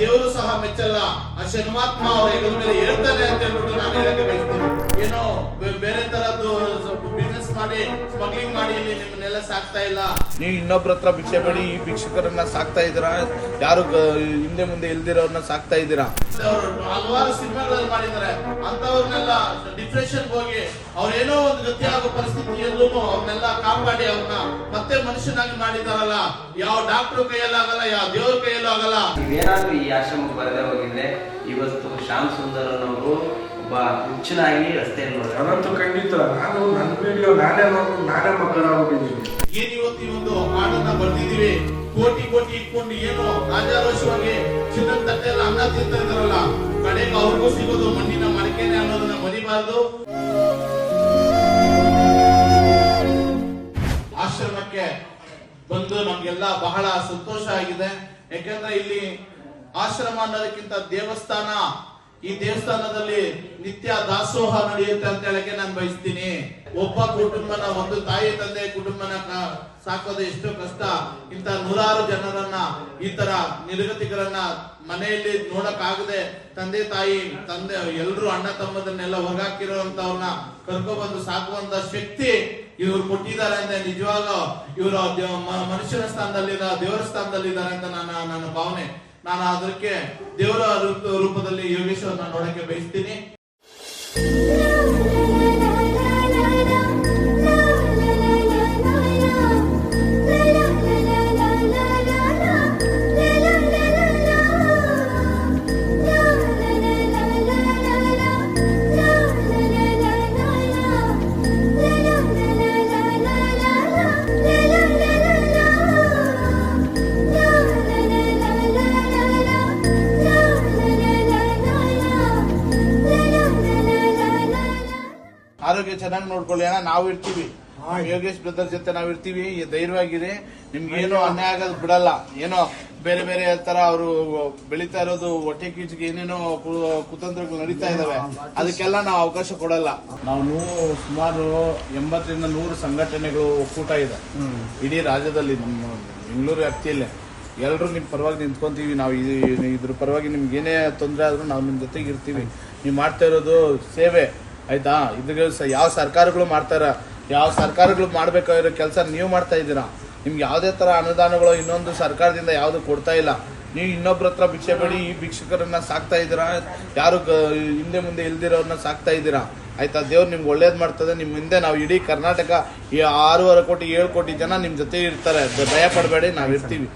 ದೇವರು ಸಹ ಮೆಚ್ಚಲ್ಲ. ಆ ಶನಿಮಾತ್ಮ ಅವರ ಮೇಲೆ ಹೇಳ್ತಾರೆ ಅಂತ ಹೇಳ್ಬಿಟ್ಟು ನಾನು ಹೇಳಕ್ಕೆ ಬಯಸ್ತೀನಿ. ಏನೋ ಬೇರೆ ತರದ್ದು ಸ್ಮಗ್ಲಿಂಗ್ ಮಾಡಿ ಇಲ್ಲಿ ನಿಮ್ಮನ್ನೆಲ್ಲ ಸಾಕ್ತಾ ಇಲ್ಲ. ನೀವು ಇನ್ನೊಬ್ರ ಹತ್ರ ಭಿಕ್ಷೆ ಬೇಡಿ ಈ ಭಿಕ್ಷಕರನ್ನ ಸಾಕ್ತಾ ಇದ್ದೀರಾ? ಯಾರು ಹಿಂದೆ ಮುಂದೆ ಇಲ್ದಿರೋರ್ನ ಸಾಕ್ತಾ ಇದ್ದೀರಾ? ಹಲವಾರು ಸಿನಿಮಾಗಳಲ್ಲಿ ಮಾಡಿದ್ದಾರೆ. ಅಂತವ್ರನ್ನೆಲ್ಲ ಡಿಪ್ರೆಷನ್ ಹೋಗಿ ಅವ್ರೇನೋ ಒಂದು ಗತಿ ಆಗೋ ಪರಿಸ್ಥಿತಿಯಲ್ಲೂ ಅವ್ರನ್ನೆಲ್ಲ ಕಾಪಾಡಿ ಅವ್ರನ್ನ ಮತ್ತೆ ಮನುಷ್ಯನಾಗಿ ಮಾಡಿದಾರಲ್ಲ. ಯಾವ ಡಾಕ್ಟರ್ ಕೈಯಲ್ಲಾಗಲ್ಲ ಯಾವ ದೇವ್ರ ಕೈಯಲ್ಲೂ ಆಗಲ್ಲ. ಏನಾದ್ರೂ ಈ ಆಶ್ರಮಕ್ಕೆ ಬರದೇ ಹೋಗಿದ್ರೆ ಇವತ್ತು ಶ್ಯಾಮ್ ಸುಂದರನವರು ಒಬ್ಬ ಹುಚ್ಚನಾಗಿ ರಸ್ತೆಯನ್ನು ಅದಂತೂ ಖಂಡಿತ. ನಾನು ನನ್ನ ವಿಡಿಯೋ ನಾನೇ ನೋಡ್ಕೊಂಡು ನಾನೇ ಮಕ್ಕಳಾಗ್ಬಿಟ್ಟಿದ್ದೀನಿ ಏನ್ ಇವತ್ತು ಈ ಒಂದು ಹಾಡನ್ನ ಬರ್ದಿದೀವಿ ಕೋಟಿ ಕೋಟಿ ಇಟ್ಕೊಂಡು ಏನು ರಾಜಾರೋಷವಾಗಿ ಚಿನ್ನದ ತಟ್ಟೆಲ್ಲ ಅನ್ನ ತಿಂತಾ ಇದಾರಲ್ಲ ಕಡೆಗೆ ಅವ್ರಿಗೂ ಸಿಗೋದು ಮಣ್ಣಿನ ಮಡಿಕೆನೆ ಅನ್ನೋದನ್ನ ಮರಿಬಾರದು. ಆಶ್ರಮಕ್ಕೆ ಬಂದು ನಮ್ಗೆಲ್ಲ ಬಹಳ ಸಂತೋಷ ಆಗಿದೆ. ಯಾಕಂದ್ರೆ ಇಲ್ಲಿ ಆಶ್ರಮ ಅನ್ನೋದಕ್ಕಿಂತ ದೇವಸ್ಥಾನ ಈ ದೇವಸ್ಥಾನದಲ್ಲಿ ನಿತ್ಯ ದಾಸೋಹ ನಡೆಯುತ್ತೆ ಅಂತ ಹೇಳಕ್ಕೆ ನಾನು ಬಯಸ್ತೀನಿ. ಒಬ್ಬ ಕುಟುಂಬನ, ಒಂದು ತಾಯಿ ತಂದೆ ಕುಟುಂಬನ ಸಾಕೋದು ಎಷ್ಟು ಕಷ್ಟ. ಇಂತ ನೂರಾರು ಜನರನ್ನ ಈ ತರ ನಿರ್ಗತಿಕರನ್ನ ಮನೆಯಲ್ಲಿ ನೋಡಕ್ ತಂದೆ, ತಾಯಿ, ತಂದೆ, ಎಲ್ರು ಅಣ್ಣ ತಮ್ಮದನ್ನೆಲ್ಲ ಹೊರಗಾಕಿರೋಂತವ್ರನ್ನ ಕರ್ಕೊಬಂದು ಸಾಕುವಂತ ಶಕ್ತಿ ಇವ್ರು ಕೊಟ್ಟಿದ್ದಾರೆ ಅಂದ್ರೆ ನಿಜವಾಗ ಇವರು ಮನುಷ್ಯನ ಸ್ಥಾನದಲ್ಲಿ ದೇವರ ಸ್ಥಾನದಲ್ಲಿದ್ದಾರೆ ಅಂತ ನನ್ನ ನನ್ನ ಭಾವನೆ. ನಾನು ಅದಕ್ಕೆ ದೇವರ ರೂಪ- ರೂಪದಲ್ಲಿ ಯೋಗೇಶ್ವರನ್ನ ನೋಡಕ್ಕೆ ಬಯಸ್ತೀನಿ. ಆರೋಗ್ಯ ಚೆನ್ನಾಗಿ ನೋಡ್ಕೊಳ್ಳಿ ಅಣ್ಣ. ನಾವು ಇರ್ತೀವಿ. ಯೋಗೇಶ್ ಬ್ರದರ್ ಜೊತೆ ನಾವ್ ಇರ್ತೀವಿ. ಧೈರ್ಯವಾಗಿರಿ. ನಿಮ್ಗೆ ಏನೋ ಅನ್ಯಾಯ ಆಗೋದು ಬಿಡಲ್ಲ. ಏನೋ ಬೇರೆ ಬೇರೆ ತರ ಅವರು ಬೆಳೀತಾ ಇರೋದು ಹೊಟ್ಟೆ ಕೀಚಿಗೆ ಏನೇನೋ ಕುತಂತ್ರಗಳು ನಡೀತಾ ಇದಾವೆ. ಅದಕ್ಕೆಲ್ಲ ನಾವು ಅವಕಾಶ ಕೊಡಲ್ಲ. ನಾವು ನೂರು ಸುಮಾರು ಎಂಬತ್ತರಿಂದ ನೂರು ಸಂಘಟನೆಗಳು ಒಕ್ಕೂಟ ಇದೆ. ಇಡೀ ರಾಜ್ಯದಲ್ಲಿ ನಮ್ಮ ಬೆಂಗಳೂರು ವ್ಯಾಪ್ತಿಯಲ್ಲೇ. ಎಲ್ಲರೂ ನಿಮ್ ಪರವಾಗಿ ನಿಂತ್ಕೊಂತೀವಿ. ನಾವು ಇದ್ರ ಪರವಾಗಿ ನಿಮ್ಗೆ ಏನೇ ತೊಂದರೆ ಆದ್ರೂ ನಾವು ನಿಮ್ ಜೊತೆಗೆ ಇರ್ತೀವಿ. ನೀವು ಮಾಡ್ತಾ ಇರೋದು ಸೇವೆ. ಆಯ್ತಾ? ಇದ್ರ ಯಾವ ಸರ್ಕಾರಗಳು ಮಾಡ್ತಾರ? ಯಾವ ಸರ್ಕಾರಗಳು ಮಾಡ್ಬೇಕಾಗಿರೋ ಕೆಲಸ ನೀವು ಮಾಡ್ತಾ ಇದ್ದೀರಾ? ನಿಮ್ಗೆ ಯಾವುದೇ ತರ ಅನುದಾನಗಳು ಇನ್ನೊಂದು ಸರ್ಕಾರದಿಂದ ಯಾವುದು ಕೊಡ್ತಾ ಇಲ್ಲ. ನೀವು ಇನ್ನೊಬ್ರ ಹತ್ರ ಭಿಕ್ಷೆ ಬೇಡಿ, ಈ ಭಿಕ್ಷಕರನ್ನ ಸಾಕ್ತಾ ಇದ್ದೀರಾ? ಯಾರು ಹಿಂದೆ ಮುಂದೆ ಇಲ್ದಿರೋರನ್ನ ಸಾಕ್ತಾ ಇದ್ದೀರಾ? ಆಯ್ತಾ? ದೇವ್ರು ನಿಮ್ಗೆ ಒಳ್ಳೇದು ಮಾಡ್ತದೆ. ನಿಮ್ಮ ಹಿಂದೆ ನಾವು ಇಡೀ ಕರ್ನಾಟಕ ಈ ಆರೂವರೆ ಕೋಟಿ, ಏಳು ಕೋಟಿ ಜನ ನಿಮ್ಮ ಜೊತೆ ಇರ್ತಾರೆ. ಭಯ ಪಡಬೇಡಿ ನಾವು ಇರ್ತೀವಿ